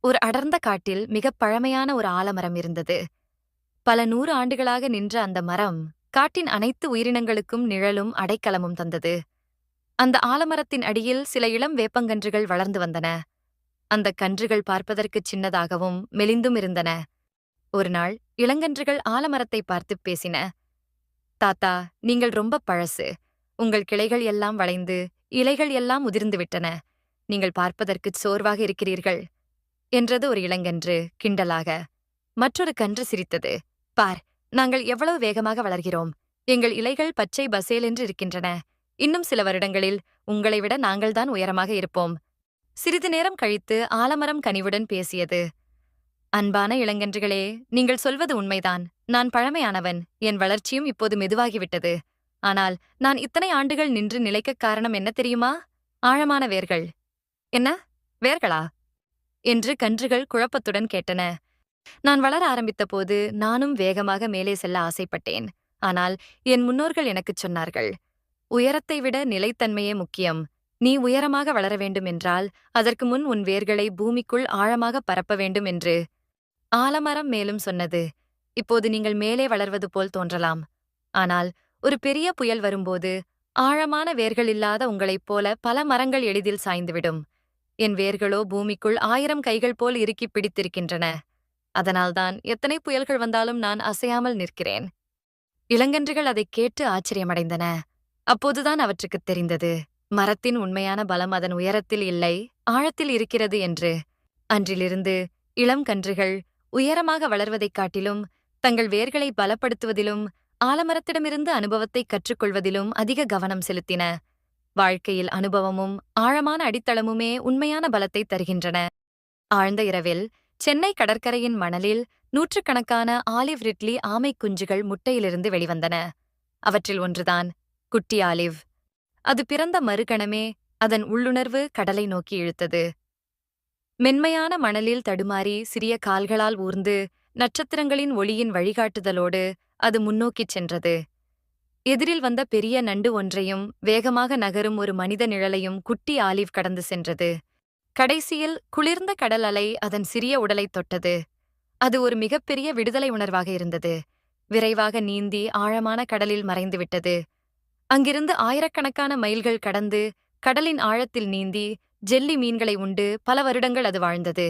ஒரு அடர்ந்த காட்டில் மிகப் பழமையான ஒரு ஆலமரம் இருந்தது. பல நூறு ஆண்டுகளாக நின்ற அந்த மரம் காட்டின் அனைத்து உயிரினங்களுக்கும் நிழலும் அடைக்கலமும் தந்தது. அந்த ஆலமரத்தின் அடியில் சில இளம் வேப்பங்கன்றுகள் வளர்ந்து வந்தன. அந்த கன்றுகள் பார்ப்பதற்குச் சின்னதாகவும் மெலிந்தும் இருந்தன. ஒரு நாள் இளங்கன்றுகள் ஆலமரத்தை பார்த்து பேசின. தாத்தா நீங்கள் ரொம்ப பழசு. உங்கள் கிளைகள் எல்லாம் வளைந்து இலைகள் எல்லாம் உதிர்ந்துவிட்டன நீங்கள் பார்ப்பதற்குச் சோர்வாக இருக்கிறீர்கள். என்றது ஒரு இளங்கன்று கிண்டலாக. மற்றொரு கன்று சிரித்தது. பார் நாங்கள் எவ்வளவு வேகமாக வளர்கிறோம். எங்கள் இலைகள் பச்சை பசேலென்று இருக்கின்றன. இன்னும் சில வருடங்களில் உங்களை விட நாங்கள்தான் உயரமாக இருப்போம். சிறிது நேரம் கழித்து ஆலமரம் கனிவுடன் பேசியது. அன்பான இளங்கன்றுகளே நீங்கள் சொல்வது உண்மைதான். நான் பழமையானவன். என் வளர்ச்சியும் இப்போது மெதுவாகிவிட்டது. ஆனால் நான் இத்தனை ஆண்டுகள் நின்று நிலைக்கக் காரணம் என்ன தெரியுமா? ஆழமான வேர்கள். என்ன? வேர்களா? என்று கன்றுகள் குழப்பத்துடன் கேட்டன. நான் வளர ஆரம்பித்தபோது நானும் வேகமாக மேலே செல்ல ஆசைப்பட்டேன். ஆனால் என் முன்னோர்கள் எனக்குச் சொன்னார்கள் உயரத்தை விட நிலைத்தன்மையே முக்கியம். நீ உயரமாக வளர வேண்டும் என்றால் அதற்கு முன் உன் வேர்களை பூமிக்குள் ஆழமாக பரப்ப வேண்டும் என்று ஆலமரம் மேலும் சொன்னது. இப்போது நீங்கள் மேலே வளர்வது போல் தோன்றலாம். ஆனால் ஒரு பெரிய புயல் வரும்போது ஆழமான வேர்கள் இல்லாத உங்களைப் போல பல மரங்கள் எளிதில் சாய்ந்துவிடும். என் வேர்களோ பூமிக்குள் ஆயிரம் கைகள் போல் இறுக்கிப் பிடித்திருக்கின்றன. அதனால்தான் எத்தனை புயல்கள் வந்தாலும் நான் அசையாமல் நிற்கிறேன். இளங்கன்றுகள் அதைக் கேட்டு ஆச்சரியமடைந்தன. அப்போதுதான் அவற்றுக்குத் தெரிந்தது. மரத்தின் உண்மையான பலம் அதன் உயரத்தில் இல்லை ஆழத்தில் இருக்கிறது என்று. அன்றிலிருந்து இளம் கன்றுகள் உயரமாக வளர்வதைக் காட்டிலும் தங்கள் வேர்களை பலப்படுத்துவதிலும் ஆலமரத்திடமிருந்து அனுபவத்தை கற்றுக்கொள்வதிலும் அதிக கவனம் செலுத்தின. வாழ்க்கையில் அனுபவமும் ஆழமான அடித்தளமுமே உண்மையான பலத்தை தருகின்றன. ஆழ்ந்த இரவில் சென்னை கடற்கரையின் மணலில் நூற்றுக்கணக்கான ஆலிவ் ரிட்லி ஆமை குஞ்சுகள் முட்டையிலிருந்து வெளிவந்தன. அவற்றில் ஒன்றுதான் குட்டி ஆலிவ். அது பிறந்த மறுகணமே அதன் உள்ளுணர்வு கடலை நோக்கி இழுத்தது. மென்மையான மணலில் தடுமாறி சிறிய கால்களால் ஊர்ந்து நட்சத்திரங்களின் ஒளியின் வழிகாட்டுதலோடு அது முன்னோக்கிச் சென்றது. எதிரில் வந்த பெரிய நண்டு ஒன்றையும் வேகமாக நகரும் ஒரு மனித நிழலையும் குட்டி ஆலிவ் கடந்து சென்றது. கடைசியில் குளிர்ந்த கடல் அலை அதன் சிறிய உடலைத் தொட்டது. அது ஒரு மிகப்பெரிய விடுதலை உணர்வாக இருந்தது. விரைவாக நீந்தி ஆழமான கடலில் மறைந்துவிட்டது அங்கிருந்து ஆயிரக்கணக்கான மைல்கள் கடந்து கடலின் ஆழத்தில் நீந்தி ஜெல்லி மீன்களை உண்டு பல வருடங்கள் அது வாழ்ந்தது.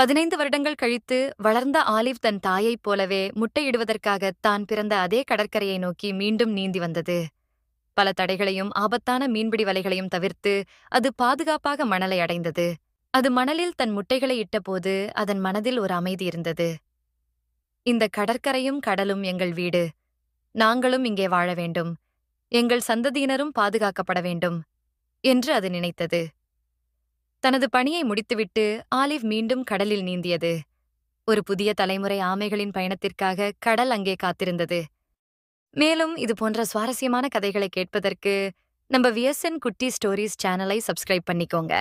பதினைந்து வருடங்கள் கழித்து வளர்ந்த ஆலிவ் தன் தாயைப் போலவே முட்டையிடுவதற்காக தான் பிறந்த அதே கடற்கரையை நோக்கி மீண்டும் நீந்தி வந்தது. பல தடைகளையும் ஆபத்தான மீன்பிடி வலைகளையும் தவிர்த்து அது பாதுகாப்பாக மணலை அடைந்தது. அது மணலில் தன் முட்டைகளை இட்டபோது அதன் மனதில் ஒரு அமைதி இருந்தது. இந்த கடற்கரையும் கடலும் எங்கள் வீடு. நாங்களும் இங்கே வாழ வேண்டும். எங்கள் சந்ததியினரும் பாதுகாக்கப்பட வேண்டும். என்று அது நினைத்தது. தனது பணியை முடித்துவிட்டு ஆலிவ் மீண்டும் கடலில் நீந்தியது. ஒரு புதிய தலைமுறை ஆமைகளின் பயணத்திற்காக கடல் அங்கே காத்திருந்தது. மேலும் இது போன்ற சுவாரஸ்யமான கதைகளை கேட்பதற்கு நம்ம விஎஸ்என் குட்டி ஸ்டோரிஸ் சேனலை சப்ஸ்கிரைப் பண்ணிக்கோங்க.